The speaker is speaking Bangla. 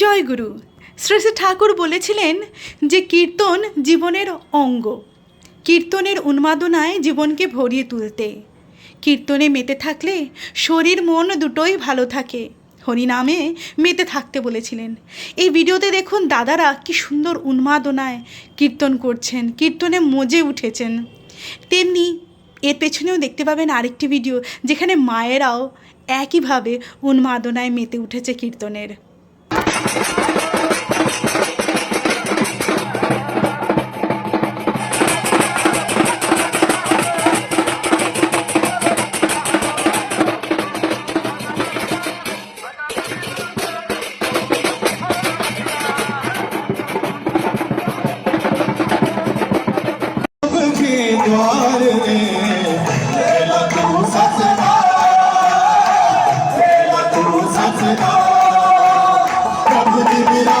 জয়গুরু শ্রী শ্রী ঠাকুর বলেছিলেন যে কীর্তন জীবনের অঙ্গ। কীর্তনের উন্মাদনায় জীবনকে ভরিয়ে তুলতে। কীর্তনে মেতে থাকলে শরীর মন দুটোই ভালো থাকে। হরিনামে মেতে থাকতে বলেছিলেন। এই ভিডিওতে দেখুন দাদারা কি সুন্দর উন্মাদনায় কীর্তন করছেন, কীর্তনে মজে উঠেছেন। তেমনি এর পেছনেও দেখতে পাবেন আরেকটি ভিডিও যেখানে মায়েরাও একইভাবে উন্মাদনায় মেতে উঠেছে কীর্তনের। Let's. Bibi.